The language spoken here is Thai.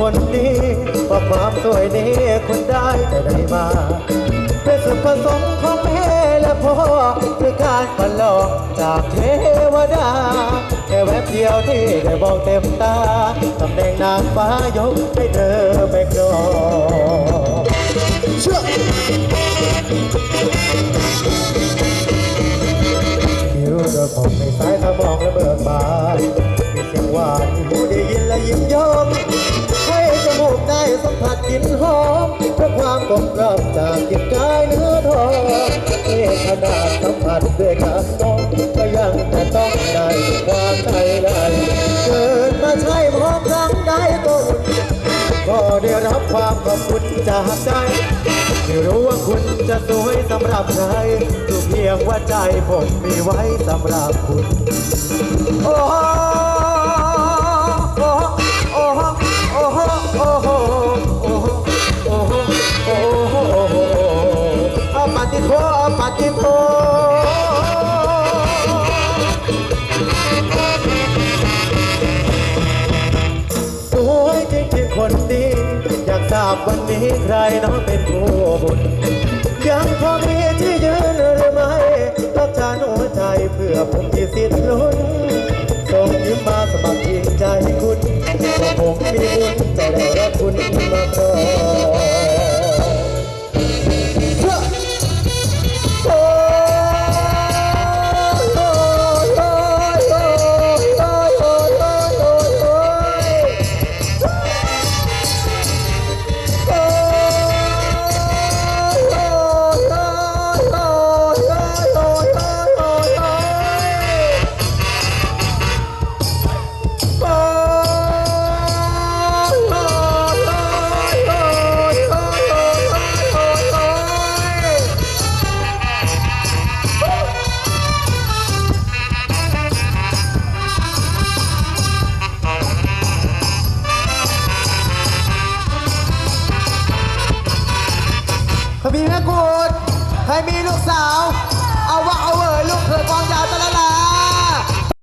คนนี้ว่าความสวยนี้คนได้แต่ได้มา เป็นส่วนผสมของแม่และพ่อด้วยการประหลอกจากเทวดา แค่แวบเดียวที่ได้บอกเต็มตาตำแหน่งนางฟ้ายกให้เธอไปครองเชื่อิวเธอผมในสายตามองและเบิกบานมีเสียงหวานที่หูได้ยินและยิ้มยอม สัมผัสกลิ่นหอมเพื่อความกลมกล่อมจากกลิ่นกายเนื้อทองนี่ขนาดสัมผัสด้วยการมองก็ยังจะต้องได้ความใจได้เกิดมาใช่พร้อมครั้งใดก็อุ่นก็ได้รับความขอบคุณจากใจไม่รู้ว่าคุณจะสวยสำหรับใครดูเพียงว่าใจผมมีไว้สำหรับคุณโอ้ อยากทราบวันนี้ใครน้องเป็นผู้บุญยังพอมีที่ยืนหรือไม่รักชานหัวใจเพื่อผมที่สิทธิ์ลุ้นส่งยิ้มมาสมัครใจคุณว่าผมมีบุญ มีแม่กูดเคยมีลูกสาว เอาว่าเอาเวอร์ลูกเขยกองยาวตะละ